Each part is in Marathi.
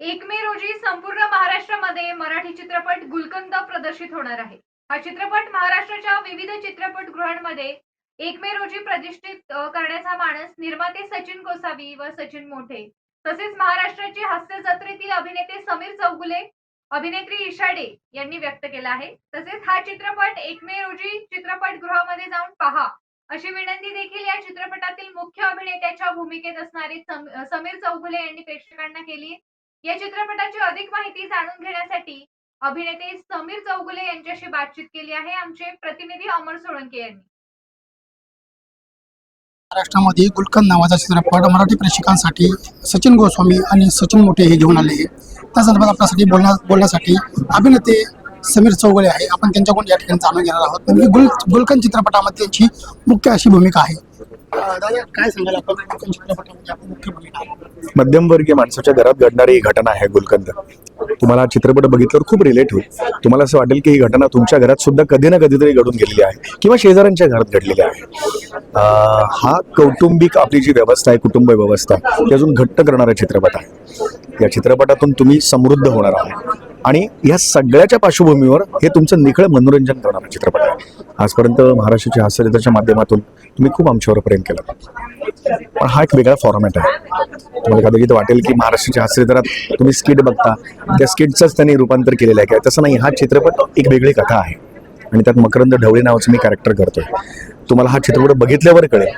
एक मे रोजी संपूर्ण महाराष्ट्रामध्ये मराठी चित्रपट गुलकंद प्रदर्शित होणार आहे. हा चित्रपट महाराष्ट्राच्या विविध चित्रपटगृहांमध्ये एक मे रोजी प्रतिष्ठित करण्याचा मानस निर्माते सचिन गोसावी व सचिन मोठे तसेच महाराष्ट्राचे हास्य जत्रेतील अभिनेते समीर चौगुले अभिनेत्री ईशा डे यांनी व्यक्त केला आहे. तसेच हा चित्रपट एक मे रोजी चित्रपटगृहामध्ये जाऊन पहा अशी विनंती देखील या चित्रपटातील मुख्य अभिनेत्याच्या भूमिकेत असणारे समीर चौगुले यांनी प्रेक्षकांना केली या चित्रपटाची अधिक माहिती जाणून घेण्यासाठी अभिनेते समीर चौगुले यांच्याशी बातचीत केली आहे. आमचे प्रतिनिधी अमर सोळंके यांनी. महाराष्ट्रामध्ये गुलकंद नावाचा चित्रपट मराठी प्रेक्षकांसाठी सचिन गोस्वामी आणि सचिन मोठे हे घेऊन आले त्या संदर्भात आपल्यासाठी बोलण्या बोलण्यासाठी अभिनेते समीर चौगुले आहे. आपण त्यांच्याकडून या ठिकाणी जाणून घेणार आहोत. गुल गुलकंद चित्रपटामध्ये त्यांची मुख्य अशी भूमिका आहे. काय सांगाल आपण चित्रपटामध्ये मुख्य भूमिका मध्यमवर्गीय माणसाच्या घरात घडणारी ही घटना आहे गुलकंद. तुम्हाला हा चित्रपट बघितल्यावर खूप रिलेट होईल. तुम्हाला असं वाटेल की ही घटना तुमच्या घरात सुद्धा कधी ना कधीतरी घडून गेलेली आहे किंवा शेजाऱ्यांच्या घरात घडलेली आहे. अं, हा कौटुंबिक आपली जी व्यवस्था आहे कुटुंब व्यवस्था ती अजून घट्ट करणारा चित्रपट आहे. या चित्रपटातून तुम्ही समृद्ध होणार आहात. आणि या सगळ्याच्या पार्श्वभूमीवर हे तुमचं निखळ मनोरंजन करणारा चित्रपट. आहे आजपर्यंत महाराष्ट्राच्या हास्यचित्राच्या माध्यमातून तुम्ही खूप आमच्यावर प्रेम केलं. पण हा एक वेगळा फॉर्मॅट आहे. तुम्हाला कदाचित वाटेल की महाराष्ट्राच्या हास्यचित्रात तुम्ही स्किट बघता त्या स्किटचंच त्यांनी रूपांतर केलेलं आहे. काय तसं नाही हा चित्रपट एक वेगळी कथा आहे. आणि त्यात मकरंद ढवळे नावाचं मी कॅरेक्टर करतोय. तुम्हाला हा चित्रपट बघितल्यावर कळेल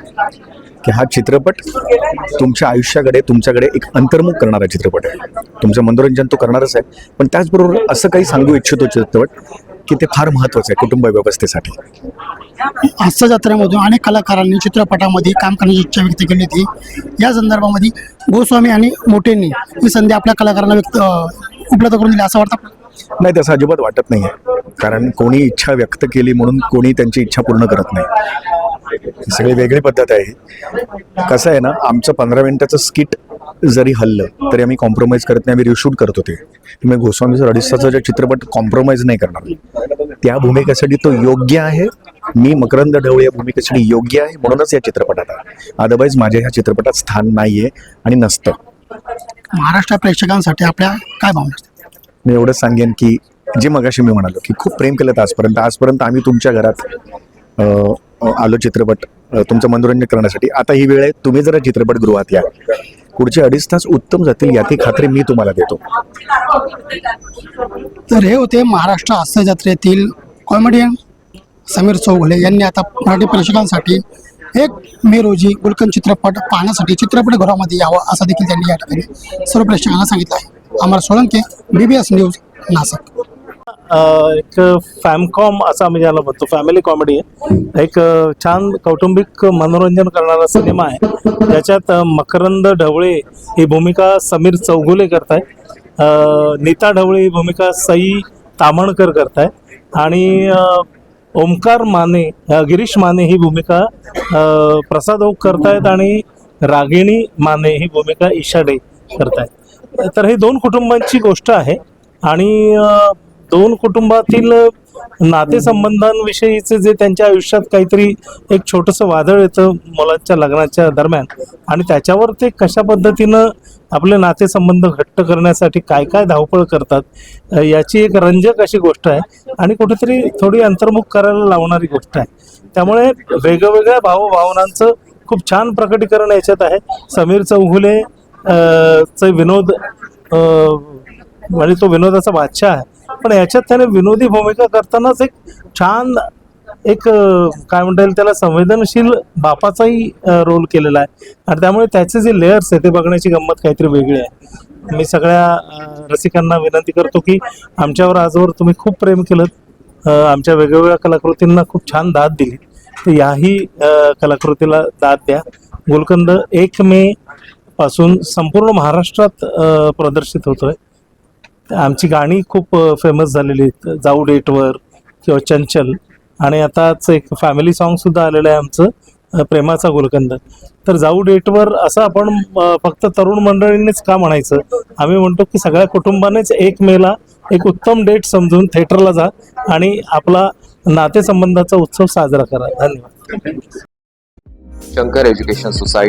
की हा चित्रपट तुमच्या आयुष्याकडे तुमच्याकडे एक अंतर्मुख करणारा चित्रपट आहे. तुमचं मनोरंजन तो करणारच आहे. पण त्याचबरोबर असं काही सांगू इच्छितो चित्रपट की ते फार महत्त्वाचं आहे कुटुंब व्यवस्थेसाठी. हास्य जत्रेमधून अनेक कलाकारांनी चित्रपटामध्ये काम करण्याची इच्छा व्यक्त केली होती. या संदर्भामध्ये गोस्वामी आणि मोठेंनी ही संधी आपल्या कलाकारांना व्यक्त उपलब्ध करून दिली असं वाटतं? नाही तसं अजिबात वाटत नाही आहे कारण कोणी इच्छा व्यक्त केली म्हणून कोणी त्यांची इच्छा पूर्ण करत नाही. सगळी वेगळी पद्धत आहे. कसं आहे ना आमचं पंधरा मिनिटाचं स्किट जरी हल्लं तरी आम्ही कॉम्प्रोमाइज करत नाही आम्ही रिशूट करत होते. मी गोस्वामीचं अडीच तासाचा जे चित्रपट कॉम्प्रोमाइज नाही करणार. त्या भूमिकेसाठी तो योग्य आहे. मी मकरंद ढवळे या भूमिकेसाठी योग्य आहे म्हणूनच या चित्रपटात आहे अदरवाईज माझ्या ह्या चित्रपटात स्थान नाही आहे आणि नसतं. महाराष्ट्र प्रेक्षकांसाठी आपल्या काय भावना मी एवढंच सांगेन की जे मगाशी मी म्हणालो की खूप प्रेम केलं आजपर्यंत. आजपर्यंत आम्ही तुमच्या घरात आलो चित्रपट तुमचं मनोरंजन करण्यासाठी. आता ही वेळ आहे तुम्ही जरा चित्रपटगृहात या. पुढचे अडीच तास उत्तम जातील याची खात्री मी तुम्हाला देतो. तर हे होते महाराष्ट्र हास्य जत्रेतील कॉमेडियन समीर चौघले यांनी आता मराठी प्रेक्षकांसाठी एक मे रोजी गुलकंद चित्रपट पाहण्यासाठी चित्रपटगृहामध्ये यावं असं देखील त्यांनी या ठिकाणी सर्व प्रेक्षकांना सांगितलं आहे. Amar Solanke BBS news Nashik. एक फॅमकॉम असं आम्ही ज्याला म्हणतो फॅमिली कॉमेडी आहे. एक छान कौटुंबिक मनोरंजन करणारा सिनेमा आहे. ज्याच्यात मकरंद ढवळे ही भूमिका समीर चौगुले करताय. अ, नीता ढवळे ही भूमिका सई तामणकर करताय. आणि ओमकार माने गिरीश माने ही भूमिका प्रसाद ओक करतायत आणि रागिणी माने ही भूमिका ईशा डे करतायत. तर हे दोन कुटुंबांची गोष्ट आहे. आणि दोन कुटुंबातील नातेसंबंधांविषयीचे जे त्यांच्या आयुष्यात काहीतरी एक छोटंसं वादळ येतं मुलांच्या लग्नाच्या दरम्यान. आणि त्याच्यावर ते कशा पद्धतीनं आपले नातेसंबंध घट्ट करण्यासाठी काय काय धावपळ करतात याची एक रंजक अशी गोष्ट आहे. आणि कुठेतरी थोडी अंतर्मुख करायला लावणारी गोष्ट आहे. त्यामुळे वेगवेगळ्या भावभावनांचं खूप छान प्रकटीकरण याच्यात आहे. समीर चौघुले चे विनोद म्हणजे तो विनोदाचा बादशाह आहे. पण याच्यात त्याने विनोदी भूमिका करतानाच एक छान एक काय म्हणता येईल त्याला संवेदनशील बापाचाही रोल केलेला आहे. आणि त्यामुळे त्याचे जे लेअर्स आहे ते बघण्याची गंमत काहीतरी वेगळी आहे. मी सगळ्या रसिकांना विनंती करतो की आमच्यावर आजवर तुम्ही खूप प्रेम केलं. आमच्या वेगवेगळ्या कलाकृतींना खूप छान दाद दिली. तर याही कलाकृतीला दाद द्या. गुलकंद एक मे पासून संपूर्ण महाराष्ट्रात प्रदर्शित होतोय. आमची गाणी खूप फेमस झालेली आहेत. जाऊ डेटवर किंवा चंचल. आणि आताच एक फॅमिली सॉन्ग सुद्धा आलेलं आहे आमचं प्रेमाचा गुलकंद तर जाऊ डेटवर असं आपण फक्त तरुण मंडळींनीच का म्हणायचं? आम्ही म्हणतो की सगळ्या कुटुंबानेच एक मेला एक उत्तम डेट समजून थिएटरला जा आणि आपला नातेसंबंधाचा उत्सव साजरा करा. धन्यवाद. Shankar education society